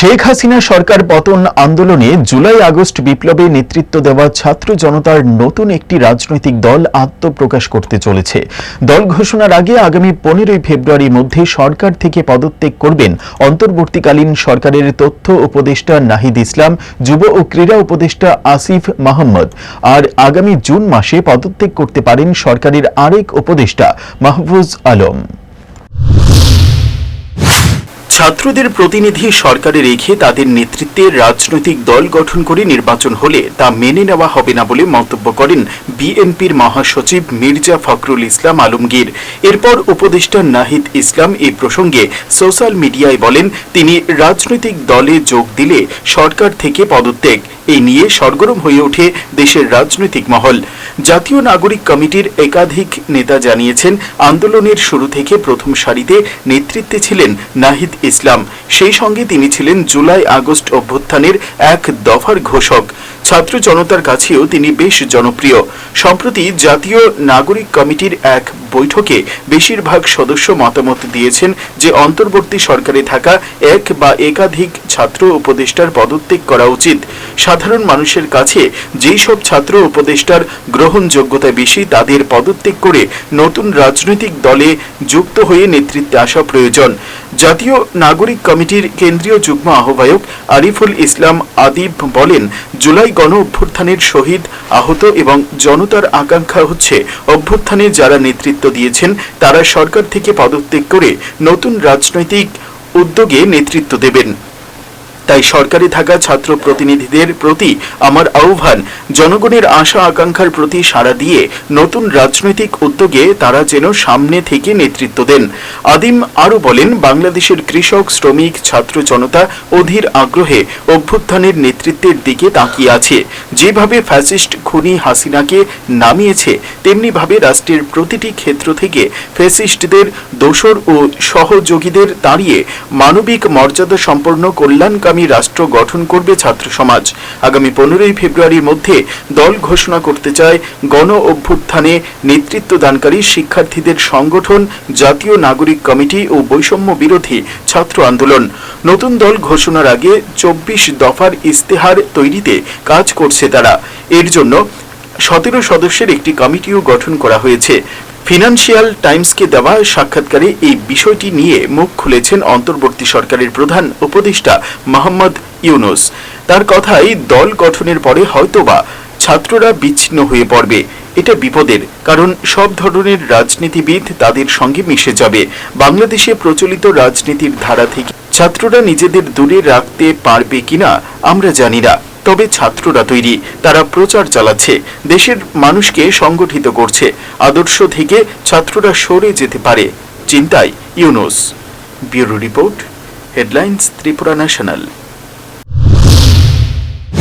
শেখ হাসিনা সরকার পতন আন্দোলনে July August বিপ্লবে নেতৃত্ব দেওয়া ছাত্র জনতার নতুন একটি রাজনৈতিক দল আত্মপ্রকাশ করতে চলেছে। দল ঘোষণার আগে আগামী পনেরোই ফেব্রুয়ারির মধ্যে সরকার থেকে পদত্যাগ করবেন অন্তর্বর্তীকালীন সরকারের তথ্য উপদেষ্টা নাহিদ ইসলাম, যুব ও ক্রীড়া উপদেষ্টা আসিফ মাহমদ। আর আগামী জুন মাসে পদত্যাগ করতে পারেন সরকারের আরেক উপদেষ্টা, মাহফুজ আলম। ছাত্রদের প্রতিনিধি সরকারে রেখে তাদের নেতৃত্বে রাজনৈতিক দল গঠন করে নির্বাচন হলে তা মেনে নেওয়া হবে না বলে মন্তব্য করেন বিএনপির মহাসচিব মির্জা ফখরুল ইসলাম আলমগীর। এরপর উপদেষ্টা নাহিদ ইসলাম এই প্রসঙ্গে সোশ্যাল মিডিয়ায় বলেন, তিনি রাজনৈতিক দলে যোগ দিলে সরকার থেকে পদত্যাগ। এই নিয়ে সরগরম হয়ে ওঠে দেশের রাজনৈতিক মহল। জাতীয় নাগরিক কমিটির একাধিক নেতা জানিয়েছেন, আন্দোলনের শুরু থেকে প্রথম সারিতে নেতৃত্বে ছিলেন নাহিদ ইসলাম। সেই সঙ্গে তিনি ছিলেন জুলাই আগস্ট অভ্যুত্থানের এক দফার ঘোষক। ছাত্র জনতার কাছেও তিনি বেশ জনপ্রিয়। সম্প্রতি জাতীয় নাগরিক কমিটির এক বৈঠকে বেশিরভাগ সদস্য মতামত দিয়েছেন যে, অন্তর্বর্তী সরকারে থাকা এক বা একাধিক ছাত্র উপদেষ্টার পদত্যাগ করা উচিত। সাধারণ মানুষের কাছে যেই সব ছাত্র উপদেষ্টার গ্রহণযোগ্যতা বেশি, তাদের পদত্যাগ করে নতুন রাজনৈতিক দলে যুক্ত হয়ে নেতৃত্বে আসা প্রয়োজন। জাতীয় নাগরিক কমিটির কেন্দ্রীয় যুগ্ম আহ্বায়ক আরিফুল ইসলাম আদিব বলেন, জুলাই গণ অভ্যুত্থানের শহীদ, আহত এবং জনতার আকাঙ্ক্ষা হচ্ছে অভ্যুত্থানে যারা নেতৃত্ব দিয়েছেন, তারা সরকার থেকে পদত্যাগ করে নতুন রাজনৈতিক উদ্যোগে নেতৃত্ব দেবেন। তাই সরকারে থাকা ছাত্র প্রতিনিধিদের প্রতি আমার আহ্বান, জনগণের আশা আকাঙ্ক্ষার প্রতি সাড়া দিয়ে নতুন রাজনৈতিক উদ্যোগে তারা যেন সামনে থেকে নেতৃত্ব দেন। আদিম আরও বলেন, বাংলাদেশের কৃষক, শ্রমিক, ছাত্র জনতা অধীর আগ্রহে অভ্যুত্থানের নেতৃত্বের দিকে তাকিয়ে আছে। যেভাবে ফ্যাসিস্ট খুনি হাসিনাকে নামিয়েছে, তেমনিভাবে রাষ্ট্রের প্রতিটি ক্ষেত্র থেকে ফ্যাসিস্টদের দোসর ও সহযোগীদের দাঁড়িয়ে মানবিক মর্যাদা সম্পন্ন কল্যাণকামী রাষ্ট্র গঠন করবে ছাত্র সমাজ। আগামী পনেরোই ফেব্রুয়ারির মধ্যে দল ঘোষণা করতে চায় গণ অভ্যুত্থানে নেতৃত্ব দানকারী শিক্ষার্থীদের সংগঠন, জাতীয় নাগরিক কমিটি ও বৈষম্য বিরোধী ছাত্র আন্দোলন। নতুন দল ঘোষণার আগে চব্বিশ দফার ইস্তেহার তৈরিতে কাজ করছে তারা। এর জন্য সতেরো সদস্যের একটি কমিটিও গঠন করা হয়েছে। ফিনান্সিয়াল টাইমসকে দেওয়া সাক্ষাৎকারে এই বিষয়টি নিয়ে মুখ খুলেছেন অন্তর্বর্তী সরকারের প্রধান উপদেষ্টা মোহাম্মদ ইউনুস। তার কথাই দল গঠনের পরে হয়তোবা ছাত্ররা বিচ্ছিন্ন হয়ে পড়বে। এটা বিপদের, কারণ সব ধরনের রাজনীতিবিদ তাদের সঙ্গে মিশে যাবে। বাংলাদেশে প্রচলিত রাজনীতির ধারা থেকে ছাত্ররা নিজেদের দূরে রাখতে পারবে কিনা আমরা জানি না। তবে ছাত্ররা তৈরি, তারা প্রচার চালাচ্ছে, দেশের মানুষকে সংগঠিত করছে, আদর্শ থেকে ছাত্ররা সরে যেতে পারে, চিন্তায় Yunus. Bureau report, headlines, Tripura national.